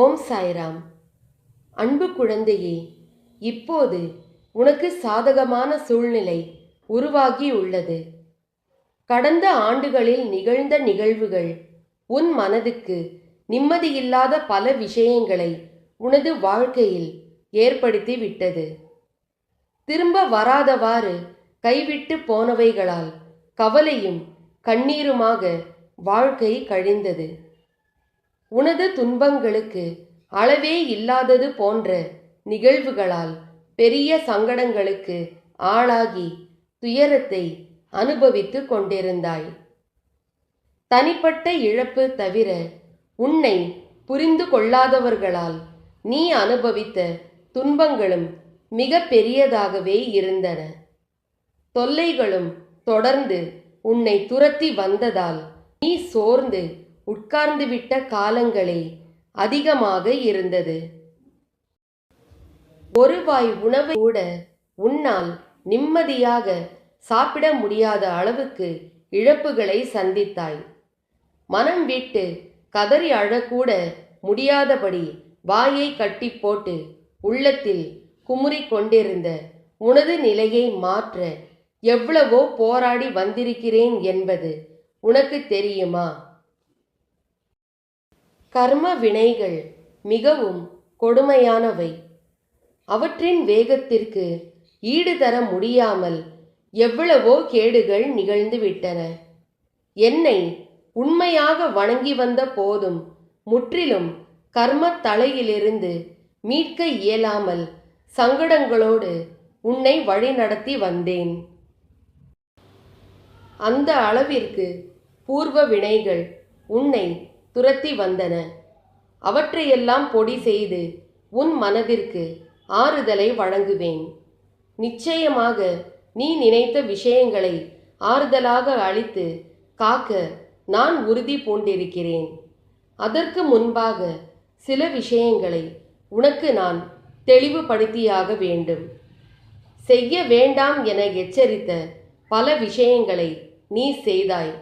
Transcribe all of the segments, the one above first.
ஓம் சாய்ராம். அன்பு குழந்தையே இப்போது உனக்கு சாதகமான சூழ்நிலை உருவாகி உள்ளது கடந்த ஆண்டுகளில் நிகழ்ந்த நிகழ்வுகள் உன் மனதுக்கு நிம்மதியில்லாத பல விஷயங்களை உனது வாழ்க்கையில் ஏற்படுத்தி விட்டது. திரும்ப வராதவாறு கைவிட்டு போனவைகளால் கவலையும் கண்ணீருமாக வாழ்க்கை கழிந்தது. உனது துன்பங்களுக்கு அளவே இல்லாதது போன்ற நிகழ்வுகளால் பெரிய சங்கடங்களுக்கு ஆளாகி துயரத்தை அனுபவித்து கொண்டிருந்தாய். தனிப்பட்ட இழப்பு தவிர உன்னை புரிந்து கொள்ளாதவர்களால் நீ அனுபவித்த துன்பங்களும் மிக பெரியதாகவே இருந்தன. தொல்லைகளும் தொடர்ந்து உன்னை துரத்தி வந்ததால் நீ சோர்ந்து உட்கார்ந்துவிட்ட காலங்களே அதிகமாக இருந்தது. ஒரு வாய் உணவை கூட உன்னால் நிம்மதியாக சாப்பிட முடியாத அளவுக்கு இழப்புகளை சந்தித்தாய். மனம் விட்டு கதறி அழக்கூட முடியாதபடி வாயை கட்டி போட்டு உள்ளத்தில் குமுறிக் கொண்டிருந்த உனது நிலையை மாற்ற எவ்வளவோ போராடி வந்திருக்கிறேன் என்பது உனக்கு தெரியுமா? கர்ம வினைகள் மிகவும் கொடுமையானவை. அவற்றின் வேகத்திற்கு ஈடுதர முடியாமல் எவ்வளவோ கேடுகள் நிகழ்ந்துவிட்டன. என்னை உண்மையாக வணங்கி வந்த போதும் முற்றிலும் கர்ம தலையிலிருந்து மீட்க இயலாமல் சங்கடங்களோடு உன்னை வழிநடத்தி வந்தேன். அந்த அளவிற்கு பூர்வ வினைகள் உன்னை துரத்தி வந்தன. அவற்றையெல்லாம் பொடி செய்து உன் மனதிற்கு ஆறுதலை வழங்குவேன். நிச்சயமாக நீ நினைத்த விஷயங்களை ஆறுதலாக அளித்து காக்க நான் உறுதி பூண்டிருக்கிறேன். அதற்கு முன்பாக சில விஷயங்களை உனக்கு நான் தெளிவுபடுத்தியாக வேண்டும். செய்ய வேண்டாம் என எச்சரித்த பல விஷயங்களை நீ செய்தாய்.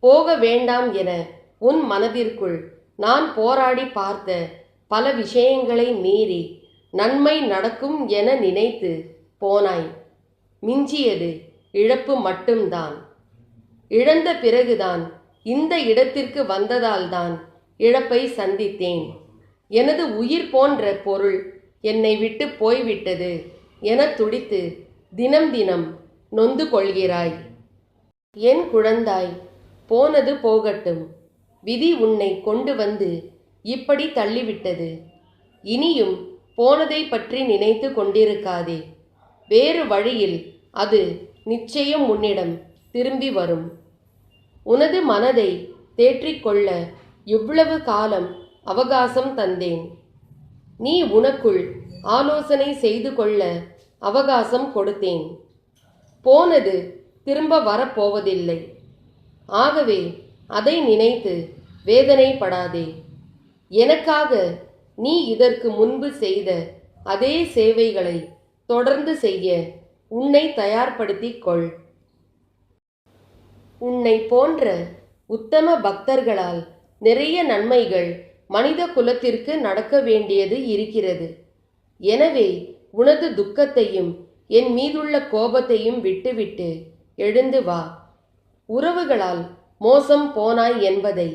போக வேண்டாம் என உன் மனதிற்குள் நான் போராடி பார்த்த பல விஷயங்களை மீறி நன்மை நடக்கும் என நினைத்து போனாய். மிஞ்சியது இழப்பு மட்டும்தான். இழந்த பிறகுதான் இந்த இடத்திற்கு வந்ததால்தான் இழப்பை சந்தித்தேன். எனது உயிர் போன்ற பொருள் என்னை விட்டு போய்விட்டது என துடித்து தினம் தினம் நொந்து கொள்கிறாய். என் குழந்தாய் போனது போகட்டும். விதி உன்னை கொண்டு வந்து இப்படி தள்ளிவிட்டது. இனியும் போனதை பற்றி நினைத்து கொண்டிருக்காதே. வேறு வழியில் அது நிச்சயம் உன்னிடம் திரும்பி வரும். உனது மனதை தேற்றிக்கொள்ள இவ்வளவு காலம் அவகாசம் தந்தேன். நீ உனக்குள் ஆலோசனை செய்து கொள்ள அவகாசம் கொடுத்தேன். போனது திரும்ப வரப்போவதில்லை. ஆகவே அதை நினைத்து வேதனைப்படாதே. எனக்காக நீ இதற்கு முன்பு செய்த அதே சேவைகளை தொடர்ந்து செய்ய உன்னை தயார்படுத்திக் கொள். உன்னை போன்ற உத்தம பக்தர்களால் நிறைய நன்மைகள் மனித குலத்திற்கு நடக்க வேண்டியது இருக்கிறது. எனவே உனது துக்கத்தையும் என் மீதுள்ள கோபத்தையும் விட்டுவிட்டு எழுந்து வா. உறவுகளால் மோசம் போனாய் என்பதை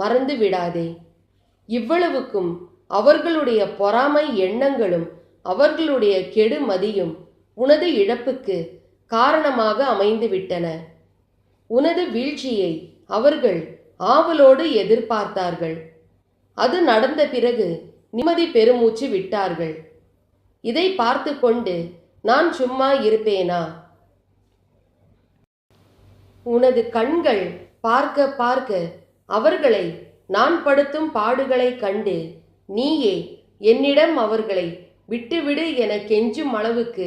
மறந்து விடாதே. இவ்வளவுக்கும் அவர்களுடைய பொறாமை எண்ணங்களும் அவர்களுடைய கெடுமதியும் உனது இழப்புக்கு காரணமாக அமைந்துவிட்டன. உனது வீழ்ச்சியை அவர்கள் ஆவலோடு எதிர்பார்த்தார்கள். அது நடந்த பிறகு நிம்மதி பெருமூச்சு விட்டார்கள். இதை பார்த்து கொண்டு நான் சும்மா இருப்பேனா? உனது கண்கள் பார்க்க பார்க்க அவர்களை நான் படுத்தும் பாடுகளை கண்டு நீயே என்னிடம் அவர்களை விட்டுவிடு என கெஞ்சும் அளவுக்கு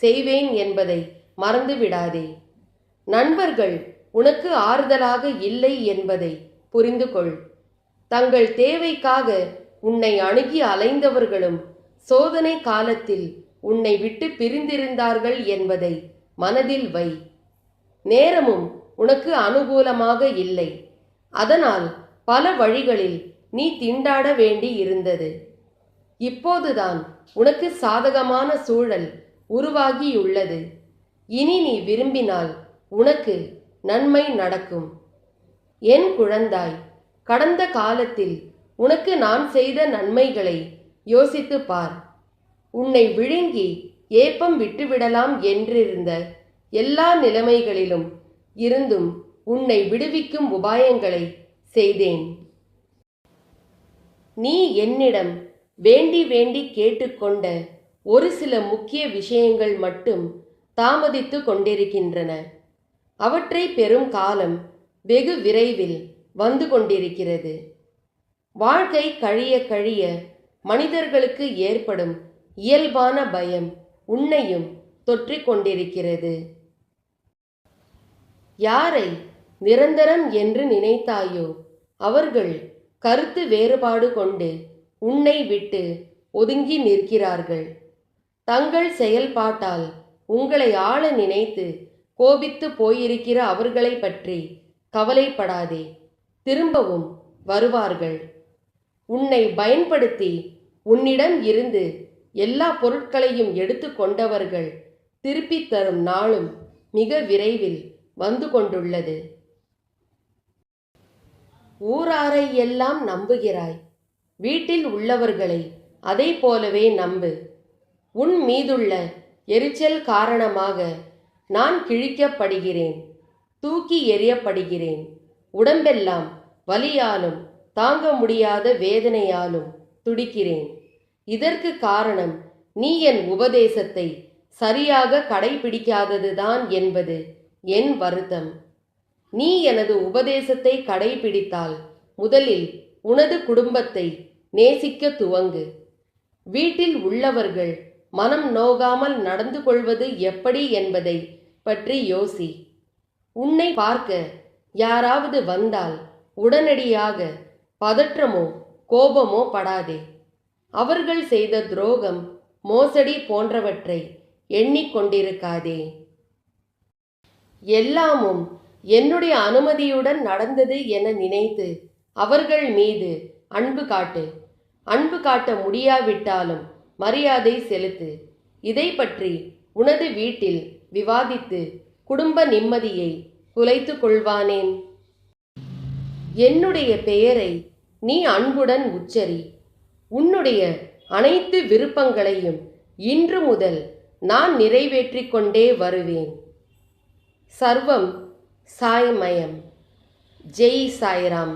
செய்வேன் என்பதை மறந்து விடாதே நண்பர்கள் உனக்கு ஆறுதலாக இல்லை என்பதை புரிந்து கொள் தங்கள் தேவைக்காக உன்னை அணுகி அலைந்தவர்களும் சோதனை காலத்தில் உன்னை விட்டு பிரிந்திருந்தார்கள் என்பதை மனதில் வை. நேரமும் உனக்கு அனுகூலமாக இல்லை. அதனால் பல வழிகளில் நீ திண்டாட வேண்டி இருந்தது இப்போதுதான் உனக்கு சாதகமான சூழல் உருவாகியுள்ளது. இனி நீ விரும்பினால் உனக்கு நன்மை நடக்கும். என் குழந்தாய் கடந்த காலத்தில் உனக்கு நான் செய்த நன்மைகளை யோசித்து பார். உன்னை விழுங்கி ஏப்பம் விட்டுவிடலாம் என்றிருந்த எல்லா நிலைமைகளிலும் இருந்தும் உன்னை விடுவிக்கும் உபாயங்களை செய்தேன். நீ என்னிடம் வேண்டி வேண்டி கேட்டுக்கொண்ட ஒரு சில முக்கிய விஷயங்கள் மட்டும் தாமதித்து கொண்டிருக்கின்றன. அவற்றை பெறும் காலம் வெகு விரைவில் வந்து கொண்டிருக்கிறது. வாழ்க்கை கழிய கழிய மனிதர்களுக்கு ஏற்படும் இயல்பான பயம் உன்னையும் தொற்றிக் கொண்டிருக்கிறது. யாரை நிரந்தரம் என்று நினைத்தாயோ? அவர்கள் கருத்து வேறுபாடு கொண்டு உன்னை விட்டு ஒதுங்கி நிற்கிறார்கள். தங்கள் செயல்பாட்டால் உங்களை ஆள நினைத்து கோபித்து போயிருக்கிற அவர்களை பற்றி கவலைப்படாதே. திரும்பவும் வருவார்கள். உன்னை பயன்படுத்தி உன்னிடம் இருந்து எல்லா பொருட்களையும் எடுத்து கொண்டவர்கள் திருப்பித் தரும் நாளும் மிக விரைவில் வந்து கொண்டுள்ளது. ஊராரை எல்லாம் நம்புகிறாய். வீட்டில் உள்ளவர்களை அதை போலவே நம்பு. உன் மீதுள்ள எரிச்சல் காரணமாக நான் கிழிக்கப்படுகிறேன். தூக்கி எறியப்படுகிறேன். உடம்பெல்லாம் வலியாலும் தாங்க முடியாத வேதனையாலும் துடிக்கிறேன். இதற்கு காரணம் நீ என் உபதேசத்தை சரியாக கடைபிடிக்காததுதான் என்பது. என் வருத்தம். நீ எனது உபதேசத்தை கடைபிடித்தால் முதலில் உனது குடும்பத்தை நேசிக்க துவங்கு. வீட்டில் உள்ளவர்கள் மனம் நோகாமல் நடந்து கொள்வது எப்படி என்பதை பற்றி யோசி. உன்னை பார்க்க யாராவது வந்தால் உடனடியாக பதற்றமோ கோபமோ படாதே. அவர்கள் செய்த துரோகம் மோசடி போன்றவற்றை எண்ணிக்கொண்டிருக்காதே எல்லாமும் என்னுடைய அனுமதியுடன் நடந்தது என நினைத்து அவர்கள் மீது அன்பு காட்டு. அன்பு காட்ட முடியாவிட்டாலும் மரியாதை செலுத்து. இதை பற்றி உனது வீட்டில் விவாதித்து குடும்ப நிம்மதியை குலைத்து கொள்வானேன். என்னுடைய பெயரை நீ அன்புடன் உச்சரி. உன்னுடைய அனைத்து விருப்பங்களையும் இன்று முதல் நான் நிறைவேற்றிக் கொண்டே வருவேன். சர்வம் சாய்மயம். ஜெய் சாய்ராம்.